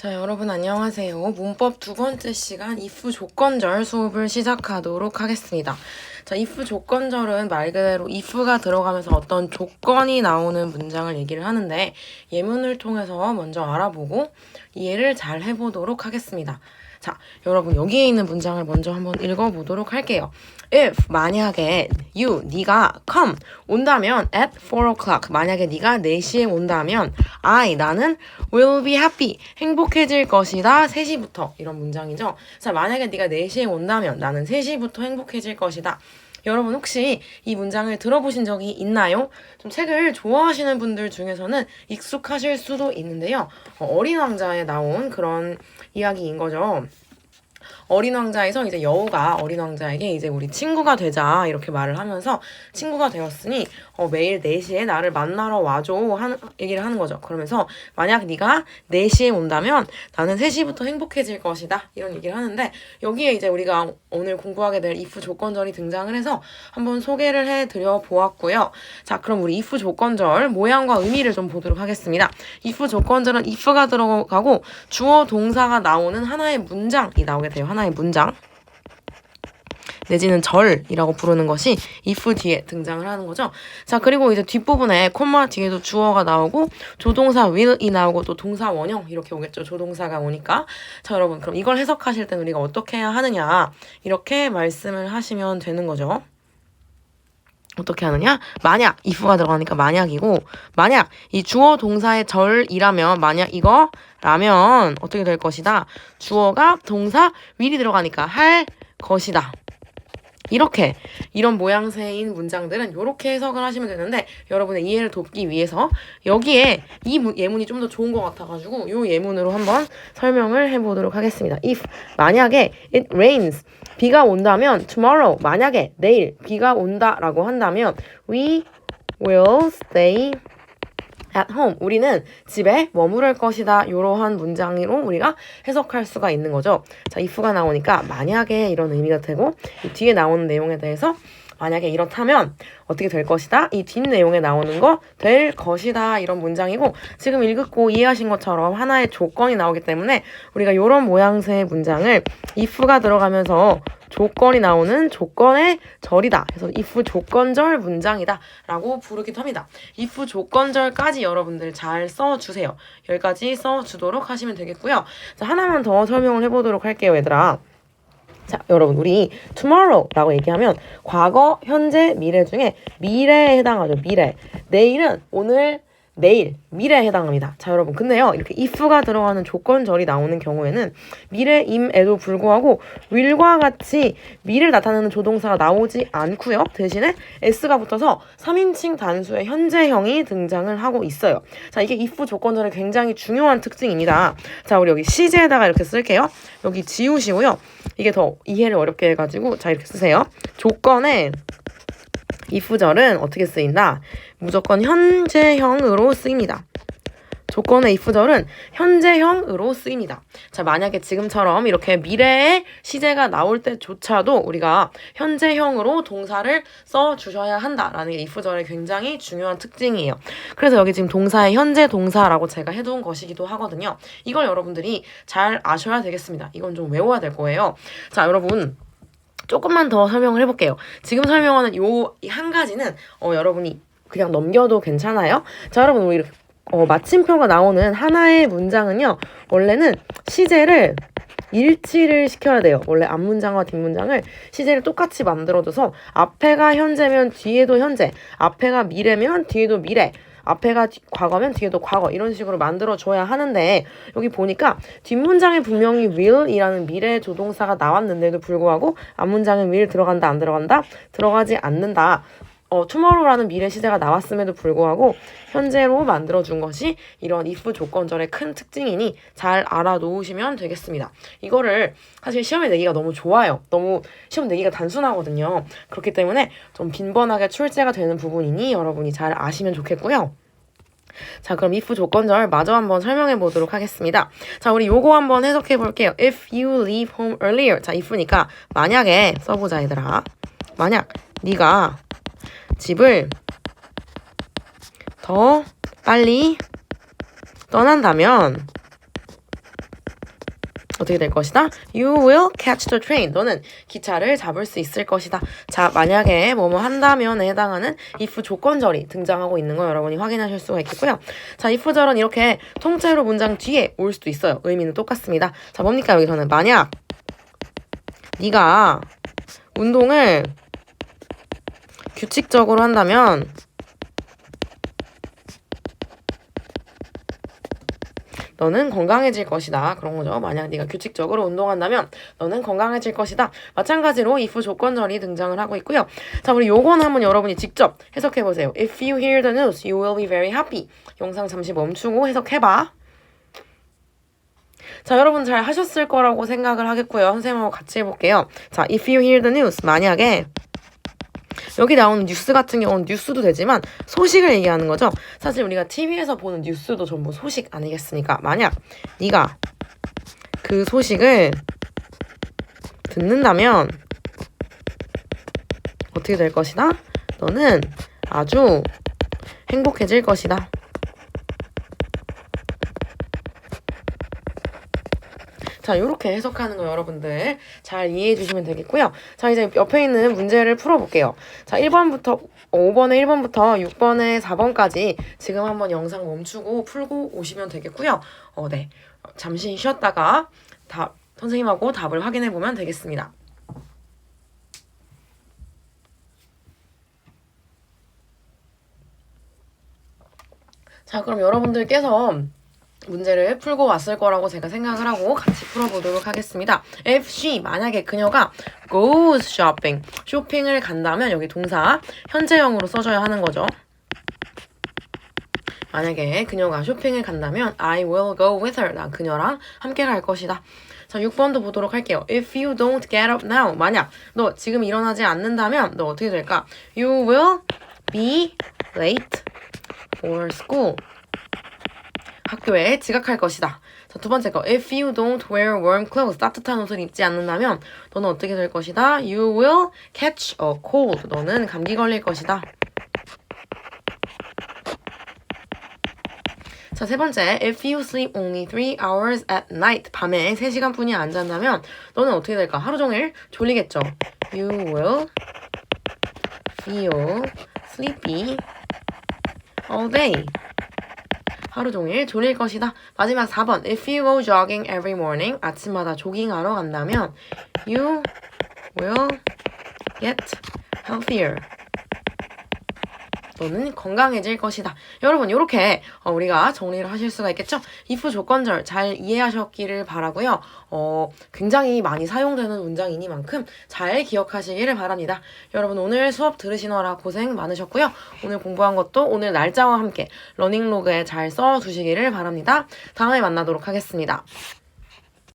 자, 여러분 안녕하세요. 문법 두 번째 시간 if 조건절 수업을 시작하도록 하겠습니다. 자, if 조건절은 말 그대로 if가 들어가면서 어떤 조건이 나오는 문장을 얘기를 하는데 예문을 통해서 먼저 알아보고 이해를 잘 해보도록 하겠습니다. 자, 여러분 여기에 있는 문장을 먼저 한번 읽어보도록 할게요. If 만약에 you 네가 come 온다면 at 4 o'clock 만약에 네가 4시에 온다면 I 나는 will be happy 행복해질 것이다 3시부터 이런 문장이죠. 자, 만약에 네가 4시에 온다면 나는 3시부터 행복해질 것이다. 여러분 혹시 이 문장을 들어보신 적이 있나요? 좀 책을 좋아하시는 분들 중에서는 익숙하실 수도 있는데요. 어, 어린 왕자에 나온 그런 이야기인 거죠. 어린 왕자에서 이제 여우가 어린 왕자에게 이제 우리 친구가 되자 이렇게 말을 하면서 친구가 되었으니 어, 매일 4시에 나를 만나러 와줘 하는 얘기를 하는 거죠. 그러면서 만약 네가 4시에 온다면 나는 3시부터 행복해질 것이다 이런 얘기를 하는데 여기에 이제 우리가 오늘 공부하게 될 if 조건절이 등장을 해서 한번 소개를 해드려 보았고요. 자 그럼 우리 if 조건절 모양과 의미를 좀 보도록 하겠습니다. if 조건절은 if가 들어가고 주어 동사가 나오는 하나의 문장이 나오게 돼요. 하나의 문장. 내지는 절이라고 부르는 것이 if 뒤에 등장을 하는 거죠. 자, 그리고 이제 뒷부분에 콤마 뒤에도 주어가 나오고 조동사 will이 나오고 또 동사 원형 이렇게 오겠죠. 조동사가 오니까. 자, 여러분 그럼 이걸 해석하실 때는 우리가 어떻게 해야 하느냐 이렇게 말씀을 하시면 되는 거죠. 어떻게 하느냐? 만약 if가 들어가니까 만약이고 만약 이 주어 동사의 절이라면 만약 이거 라면 어떻게 될 것이다. 주어가 동사 will이 들어가니까 할 것이다. 이렇게 이런 모양새인 문장들은 이렇게 해석을 하시면 되는데 여러분의 이해를 돕기 위해서 여기에 이 문- 예문이 좀 더 좋은 것 같아가지고 이 예문으로 한번 설명을 해보도록 하겠습니다. If 만약에 it rains 비가 온다면 tomorrow 만약에 내일 비가 온다라고 한다면 we will stay at home. 우리는 집에 머무를 것이다. 이러한 문장으로 우리가 해석할 수가 있는 거죠. 자, if가 나오니까 만약에 이런 의미가 되고 이 뒤에 나오는 내용에 대해서 만약에 이렇다면 어떻게 될 것이다. 이 뒷 내용에 나오는 거 될 것이다. 이런 문장이고 지금 읽고 이해하신 것처럼 하나의 조건이 나오기 때문에 우리가 이런 모양새의 문장을 if가 들어가면서 조건이 나오는 조건의 절이다. 그래서 if 조건절 문장이다. 라고 부르기도 합니다. if 조건절까지 여러분들 잘 써주세요. 여기까지 써주도록 하시면 되겠고요. 자, 하나만 더 설명을 해보도록 할게요, 얘들아. 자, 여러분, 우리 tomorrow라고 얘기하면 과거, 현재, 미래 중에 미래에 해당하죠. 미래. 내일은 오늘, 내일, 미래에 해당합니다. 자, 여러분. 근데요, 이렇게 if가 들어가는 조건절이 나오는 경우에는 미래임에도 불구하고 will과 같이 미래를 나타내는 조동사가 나오지 않고요. 대신에 s가 붙어서 3인칭 단수의 현재형이 등장을 하고 있어요. 자, 이게 if 조건절의 굉장히 중요한 특징입니다. 자, 우리 여기 시제에다가 이렇게 쓸게요. 여기 지우시고요. 이게 더 이해를 어렵게 해가지고 자 이렇게 쓰세요. 조건에 if절은 어떻게 쓰인다? 무조건 현재형으로 쓰입니다. 조건의 if절은 현재형으로 쓰입니다. 자, 만약에 지금처럼 이렇게 미래의 시제가 나올 때조차도 우리가 현재형으로 동사를 써 주셔야 한다라는 게 if절의 굉장히 중요한 특징이에요. 그래서 여기 지금 동사의 현재 동사라고 제가 해둔 것이기도 하거든요. 이걸 여러분들이 잘 아셔야 되겠습니다. 이건 좀 외워야 될 거예요. 자, 여러분. 조금만 더 설명을 해볼게요. 지금 설명하는 요 한 가지는 어, 여러분이 그냥 넘겨도 괜찮아요. 자, 여러분 우리 이렇게 어, 마침표가 나오는 하나의 문장은요. 원래는 시제를 일치를 시켜야 돼요. 원래 앞문장과 뒷문장을 시제를 똑같이 만들어줘서 앞에가 현재면 뒤에도 현재, 앞에가 미래면 뒤에도 미래, 앞에가 뒤- 과거면 뒤에도 과거 이런 식으로 만들어줘야 하는데 여기 보니까 뒷문장에 분명히 will이라는 미래 조동사가 나왔는데도 불구하고 앞문장에 will 들어간다 안 들어간다? 들어가지 않는다 어, tomorrow라는 미래 시제가 나왔음에도 불구하고 현재로 만들어준 것이 이런 if 조건절의 큰 특징이니 잘 알아놓으시면 되겠습니다. 이거를 사실 시험에 내기가 너무 좋아요. 너무 시험 내기가 단순하거든요. 그렇기 때문에 좀 빈번하게 출제가 되는 부분이니 여러분이 잘 아시면 좋겠고요. 자, 그럼 if 조건절 마저 한번 설명해 보도록 하겠습니다. 자, 우리 요거 한번 해석해 볼게요. If you leave home earlier. 자, if니까 만약에 써보자 얘들아. 만약 네가 집을 더 빨리 떠난다면 어떻게 될 것이다? You will catch the train. 너는 기차를 잡을 수 있을 것이다. 자, 만약에 뭐뭐 한다면에 해당하는 if 조건절이 등장하고 있는 거 여러분이 확인하실 수가 있겠고요. 자, if절은 이렇게 통째로 문장 뒤에 올 수도 있어요. 의미는 똑같습니다. 자, 뭡니까 여기서는 만약 네가 운동을 규칙적으로 한다면 너는 건강해질 것이다. 그런 거죠. 만약 네가 규칙적으로 운동한다면 너는 건강해질 것이다. 마찬가지로 if 조건절이 등장을 하고 있고요. 자, 우리 요건 한번 여러분이 직접 해석해 보세요. If you hear the news, you will be very happy. 영상 잠시 멈추고 해석해 봐. 자, 여러분 잘 하셨을 거라고 생각을 하겠고요. 선생님하고 같이 해볼게요. 자, if you hear the news, 만약에 여기 나오는 뉴스 같은 경우는 뉴스도 되지만 소식을 얘기하는 거죠. 사실 우리가 TV에서 보는 뉴스도 전부 소식 아니겠습니까? 만약 네가 그 소식을 듣는다면 어떻게 될 것이다? 너는 아주 행복해질 것이다. 자, 이렇게 해석하는 거 여러분들 잘 이해해 주시면 되겠고요. 자, 이제 옆에 있는 문제를 풀어볼게요. 자, 1번부터 5번에 1번부터 6번에 4번까지 지금 한번 영상 멈추고 풀고 오시면 되겠고요. 어, 네. 잠시 쉬었다가 답, 선생님하고 답을 확인해 보면 되겠습니다. 자, 그럼 여러분들께서 문제를 풀고 왔을 거라고 제가 생각을 하고 같이 풀어보도록 하겠습니다. If she, 만약에 그녀가 goes shopping, 쇼핑을 간다면 여기 동사 현재형으로 써줘야 하는 거죠. 만약에 그녀가 쇼핑을 간다면 I will go with her. 나 그녀랑 함께 갈 것이다. 자, 6번도 보도록 할게요. If you don't get up now. 만약 너 지금 일어나지 않는다면 너 어떻게 될까? You will be late for school. 학교에 지각할 것이다. 자, 두 번째 거. If you don't wear warm clothes. 따뜻한 옷을 입지 않는다면 너는 어떻게 될 것이다? You will catch a cold. 너는 감기 걸릴 것이다. 자, 세 번째. If you sleep only 3 hours at night. 밤에 3시간뿐이 안 잔다면 너는 어떻게 될까? 하루 종일 졸리겠죠. You will feel sleepy all day. 하루 종일 졸릴 것이다. 마지막 4번. If you go jogging every morning. 아침마다 조깅하러 간다면 you will get healthier. 너는 건강해질 것이다. 여러분 이렇게 어, 우리가 정리를 하실 수가 있겠죠? if 조건절 잘 이해하셨기를 바라고요. 어, 굉장히 많이 사용되는 문장이니만큼 잘 기억하시기를 바랍니다. 여러분 오늘 수업 들으시느라 고생 많으셨고요. 오늘 공부한 것도 오늘 날짜와 함께 러닝로그에 잘 써두시기를 바랍니다. 다음에 만나도록 하겠습니다.